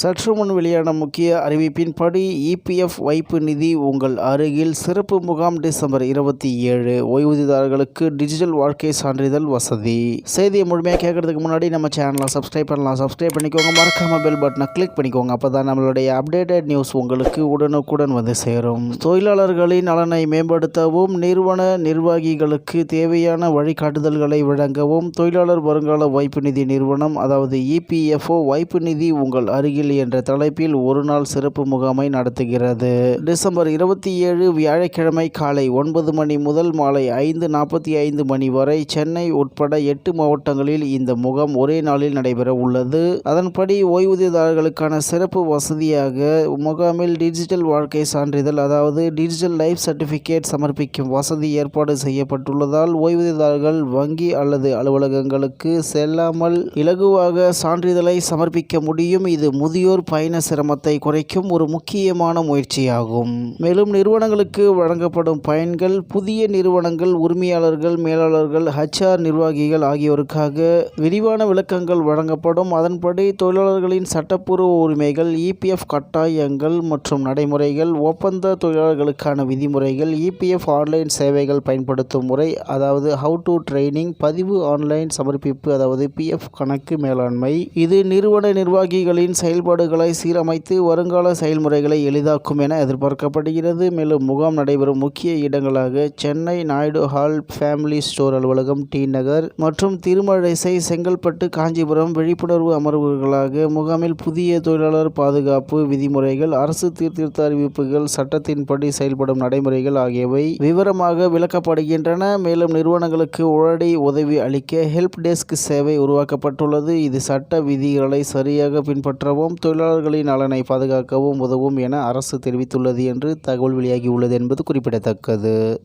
சற்று முன் வெளியான முக்கிய அறிவிப்பின்படி இபிஎஃப் வைப்பு நிதி உங்கள் அருகில் சிறப்பு முகாம் டிசம்பர் இருபத்தி ஏழு. ஓய்வூதியதாரர்களுக்கு டிஜிட்டல் வாழ்க்கை சான்றிதழ் வசதி. செய்தியை முழுமையாக கேட்கறதுக்கு முன்னாடி நம்ம சேனலை சப்ஸ்கிரைப் பண்ணலாம். சப்ஸ்கிரைப் பண்ணிக்கோங்க. மறக்காம பெல் பட்டனை கிளிக் பண்ணிக்கோங்க. அப்போ தான் நம்மளுடைய அப்டேட்டட் நியூஸ் உங்களுக்கு உடனுக்குடன் வந்து சேரும். தொழிலாளர்களின் நலனை மேம்படுத்தவும் நிறுவன நிர்வாகிகளுக்கு தேவையான வழிகாட்டுதல்களை வழங்கவும் தொழிலாளர் வருங்கால வைப்பு நிதி நிறுவனம் அதாவது இபிஎஃப்ஓ வைப்பு நிதி உங்கள் அருகில் என்ற தலைப்பில் ஒரு நாள் சிறப்பு முகாமை நடத்துகிறது. டிசம்பர் இருபத்தி ஏழு வியாழக்கிழமை காலை ஒன்பது மணி முதல் மாலை ஐந்து நாற்பத்தி ஐந்து மணி வரை சென்னை உட்பட எட்டு மாவட்டங்களில் இந்த முகாம் ஒரே நாளில் நடைபெற உள்ளது. அதன்படி ஓய்வூதியதாரர்களுக்கான சிறப்பு வசதியாக முகாமில் டிஜிட்டல் வாழ்க்கை சான்றிதழ் அதாவது டிஜிட்டல் லைஃப் சர்டிஃபிகேட் சமர்ப்பிக்கும் வசதி ஏற்பாடு செய்யப்பட்டுள்ளதால் ஓய்வூதியதாரர்கள் வங்கி அல்லது அலுவலகங்களுக்கு செல்லாமல் இலகுவாக சான்றிதழை சமர்ப்பிக்க முடியும். இது முதியோர் பயண சிரமத்தை குறைக்கும் ஒரு முக்கியமான முயற்சியாகும். மேலும் நிறுவனங்களுக்கு வழங்கப்படும் பயன்கள் புதிய நிறுவனங்கள் உரிமையாளர்கள் மேலாளர்கள் ஹச்ஆர் நிர்வாகிகள் ஆகியோருக்காக விரிவான விளக்கங்கள் வழங்கப்படும். அதன்படி தொழிலாளர்களின் சட்டப்பூர்வ உரிமைகள் இபிஎஃப் கட்டாயங்கள் மற்றும் நடைமுறைகள் ஒப்பந்த தொழிலாளர்களுக்கான விதிமுறைகள் இபிஎஃப் ஆன்லைன் சேவைகள் பயன்படுத்தும் முறை அதாவது ஹவு டு ட்ரைனிங் பதிவு ஆன்லைன் சமர்ப்பிப்பு அதாவது பிஎஃப் கணக்கு மேலாண்மை. இது நிறுவன நிர்வாகிகளின் செயல் செயல்பாடுகளை சீரமைத்து வருங்கால செயல்முறைகளை எளிதாக்கும் என எதிர்பார்க்கப்படுகிறது. மேலும் முகாம் நடைபெறும் முக்கிய இடங்களாக Chennai Naidu hall family store அலுவலகம் டி நகர் மற்றும் திருமழிசை செங்கல்பட்டு காஞ்சிபுரம் விழிப்புணர்வு அமர்வுகளாக முகாமில் புதிய தொழிலாளர் பாதுகாப்பு விதிமுறைகள் அரசு சீர்திருத்த அறிவிப்புகள் சட்டத்தின்படி செயல்படும் நடைமுறைகள் ஆகியவை விவரமாக விளக்கப்படுகின்றன. மேலும் நிறுவனங்களுக்கு உடனடி உதவி அளிக்க ஹெல்ப் டெஸ்க் சேவை உருவாக்கப்பட்டுள்ளது. இது சட்ட விதிகளை சரியாக பின்பற்றவும் தொழிலாளர்களின் நலனை பாதுகாக்கவும் உதவும் என அரசு தெரிவித்துள்ளது என்று தகவல் வெளியாகியுள்ளது என்பது குறிப்பிடத்தக்கது.